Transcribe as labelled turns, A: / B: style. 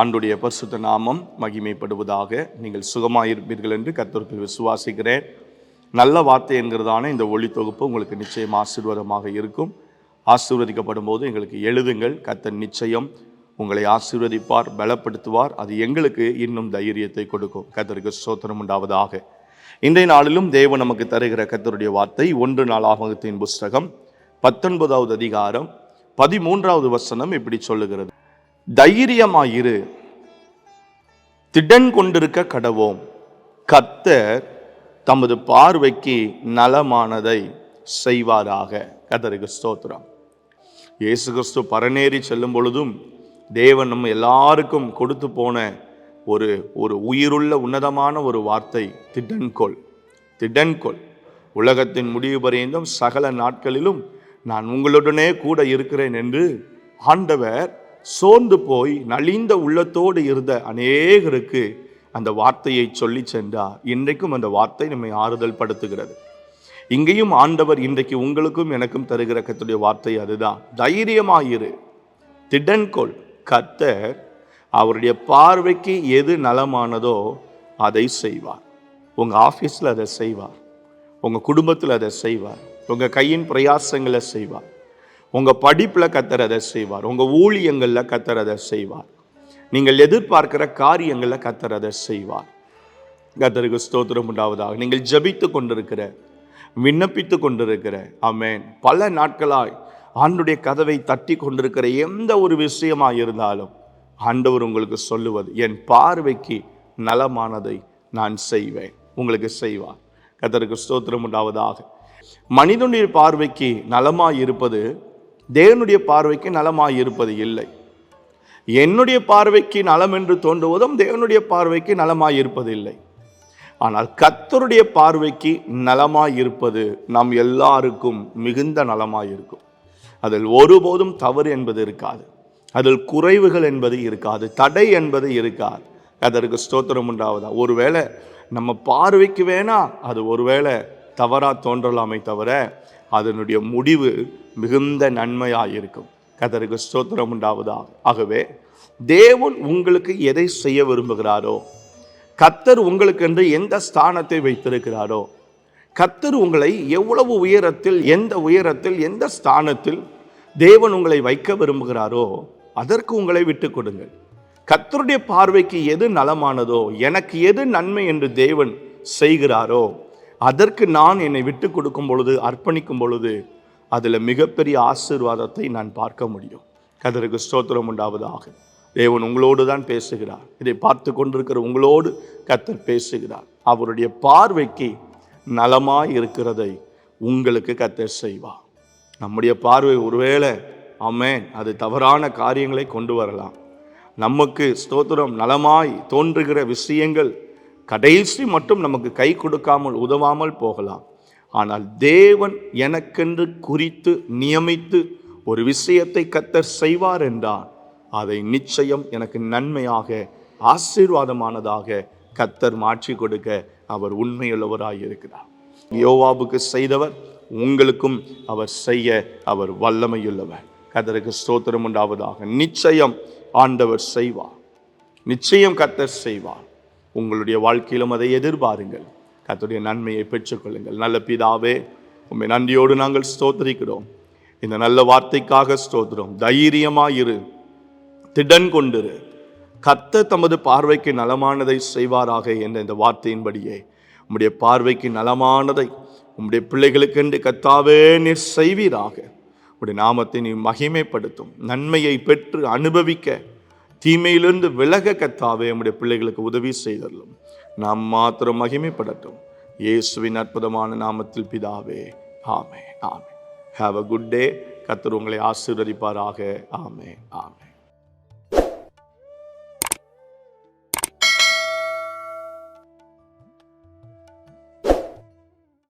A: ஆண்டுடைய பரிசுத்த நாமம் மகிமைப்படுவதாக நீங்கள் சுகமாயிருப்பீர்கள் என்று கத்தர்கள் விசுவாசிக்கிறேன். நல்ல வார்த்தை என்கிறதான இந்த ஒளி தொகுப்பு உங்களுக்கு நிச்சயம் ஆசீர்வாதமாக இருக்கும். ஆசீர்வதிக்கப்படும் போது எங்களுக்கு எழுதுங்கள். கத்தர் நிச்சயம் உங்களை ஆசீர்வதிப்பார் பலப்படுத்துவார். அது எங்களுக்கு இன்னும் தைரியத்தை கொடுக்கும். கத்தருக்கு சோத்திரம் உண்டாவதாக. இன்றைய நாளிலும் தேவன் நமக்கு தருகிற கத்தருடைய வார்த்தை ஒன்று நாளாகத்தின் புஸ்தகம் பத்தொன்பதாவது அதிகாரம் பதிமூன்றாவது வசனம் இப்படி சொல்லுகிறது. தைரியமாயிரு. திடன் கொண்டிருக்க கடவோம். கத்தர் தமது பார்வைக்கு நலமானதை செய்வாராக. கதருக்கு ஸ்தோத்திரம். இயேசு கிறிஸ்து பரநேறி செல்லும் பொழுதும் தேவன் நம்ம எல்லாருக்கும் கொடுத்து போன ஒரு ஒரு உயிருள்ள உன்னதமான ஒரு வார்த்தை திடன்கொள் திடன்கொள் உலகத்தின் முடிவு பரியந்தும் சகல நாட்களிலும் நான் உங்களுடனே கூட இருக்கிறேன் என்று ஆண்டவர் சோர்ந்து போய் நலிந்த உள்ளத்தோடு இருந்த அநேகருக்கு அந்த வார்த்தையை சொல்லி சென்றார். இன்றைக்கும் அந்த வார்த்தை நம்மை ஆறுதல் படுத்துகிறது. இங்கேயும் ஆண்டவர் இன்றைக்கு உங்களுக்கும் எனக்கும் தருகிற கத்துடைய வார்த்தை அதுதான். தைரியமாயிரு திடன்கொள். கத்தர் அவருடைய பார்வைக்கு எது நலமானதோ அதை செய்வார். உங்கள் ஆஃபீஸில் அதை செய்வார். உங்கள் குடும்பத்தில் அதை செய்வார். உங்கள் கையின் பிரயாசங்களை செய்வார். உங்கள் படிப்பில் கத்தர் அதை செய்வார். உங்கள் ஊழியங்களில் கத்தர் அதை செய்வார். நீங்கள் எதிர்பார்க்கிற காரியங்களில் கத்தர் அதை செய்வார். கத்தருக்கு ஸ்தோத்திரம் உண்டாவதாக. நீங்கள் ஜபித்து கொண்டிருக்கிற விண்ணப்பித்து கொண்டிருக்கிற ஆமேன். பல நாட்களாய் ஆண்டுடைய கதவை தட்டி கொண்டிருக்கிற எந்த ஒரு விஷயமாக இருந்தாலும் ஆண்டவர் உங்களுக்கு சொல்லுவது என் பார்வைக்கு நலமானதை நான் செய்வேன். உங்களுக்கு செய்வார். கத்தருக்கு ஸ்தோத்திரம் உண்டாவதாக. மனிதனுடைய பார்வைக்கு நலமாக இருப்பது தேவனுடைய பார்வைக்கு நலமாக இருப்பது இல்லை. என்னுடைய பார்வைக்கு நலம் என்று தோன்றுவதும் தேவனுடைய பார்வைக்கு நலமாய் இருப்பதில்லை ஆனால் கத்தருடைய பார்வைக்கு நலமாக இருப்பது நம் எல்லாருக்கும் மிகுந்த நலமாக இருக்கும். அதில் ஒருபோதும் தவறு என்பது இருக்காது. அதில் குறைவுகள் என்பது இருக்காது. தடை என்பது இருக்காது. அதற்கு ஸ்தோத்திரம் உண்டாவதா? ஒருவேளை நம்ம பார்வைக்கு வேணா அது ஒருவேளை தவறாக தோன்றலாமே தவிர அதனுடைய முடிவு மிகுந்த நன்மையாக இருக்கும் கதருக்கு ஸ்தோத்திரம் உண்டாவதா ஆகவே தேவன் உங்களுக்கு எதை செய்ய விரும்புகிறாரோ கத்தர் உங்களுக்கென்று எந்த ஸ்தானத்தை வைத்திருக்கிறாரோ கத்தர் உங்களை எவ்வளவு உயரத்தில் எந்த உயரத்தில் எந்த ஸ்தானத்தில் தேவன் உங்களை வைக்க விரும்புகிறாரோ அதற்கு உங்களை விட்டு கொடுங்கள். கத்தருடைய பார்வைக்கு எது நலமானதோ எனக்கு எது நன்மை என்று தேவன் செய்கிறாரோ அதற்கு நான் என்னை விட்டு கொடுக்கும் பொழுது அர்ப்பணிக்கும் பொழுது அதில் மிகப்பெரிய ஆசீர்வாதத்தை நான் பார்க்க முடியும். கதருக்கு ஸ்தோத்திரம் உண்டாவதாக. தேவன் உங்களோடு தான் பேசுகிறார். இதை பார்த்து கொண்டிருக்கிற உங்களோடு கத்தர் பேசுகிறார். அவருடைய பார்வைக்கு நலமாய் இருக்கிறதை உங்களுக்கு கத்தர் செய்வார். நம்முடைய பார்வை ஒருவேளை அமேன் அது தவறான காரியங்களை கொண்டு வரலாம். நமக்கு ஸ்தோத்திரம் நலமாய் தோன்றுகிற விஷயங்கள் கடைசி மட்டும் நமக்கு கை கொடுக்காமல் உதவாமல் போகலாம். ஆனால் தேவன் எனக்கென்று குறித்து நியமித்து ஒரு விஷயத்தை கத்தர் செய்வார் என்றால் அதை நிச்சயம் எனக்கு நன்மையாக ஆசீர்வாதமானதாக கத்தர் மாற்றி கொடுக்க அவர் உண்மையுள்ளவராக இருக்கிறார். யோவாவுக்கு செய்தவர் உங்களுக்கும் அவர் செய்ய அவர் வல்லமையுள்ளவர். கத்தருக்கு ஸ்தோத்திரம் உண்டாவதாக. நிச்சயம் ஆண்டவர் செய்வார். நிச்சயம் கத்தர் செய்வார். உங்களுடைய வாழ்க்கையிலும் அதை எதிர்பாருங்கள். கத்துடைய நன்மையை பெற்றுக்கொள்ளுங்கள். நல்ல பிதாவே உண்மை நன்றியோடு நாங்கள் ஸ்தோத்திரிக்கிறோம். இந்த நல்ல வார்த்தைக்காக ஸ்தோத்திரம். தைரியமாயிரு. திடன் கொண்டிரு. கத்த தமது பார்வைக்கு நலமானதை செய்வாராக என்ற இந்த வார்த்தையின்படியே உம்முடைய பார்வைக்கு நலமானதை உம்முடைய பிள்ளைகளுக்கென்று கத்தாவே நீர் செய்வீராக. உடைய நாமத்தை நீ மகிமைப்படுத்தும். நன்மையை பெற்று அனுபவிக்க தீமையிலிருந்து விலக கத்தாவே நம்முடைய பிள்ளைகளுக்கு உதவி செய்தரலும் நாம் மாத்திரம் மகிமைப்படட்டும். இயேசுவின் அற்புதமான நாமத்தில் பிதாவே ஆமே ஆமே ஹாவ் அ குட் டே கத்தர் உங்களை ஆசீர்வதிப்பாராக. ஆமே ஆமே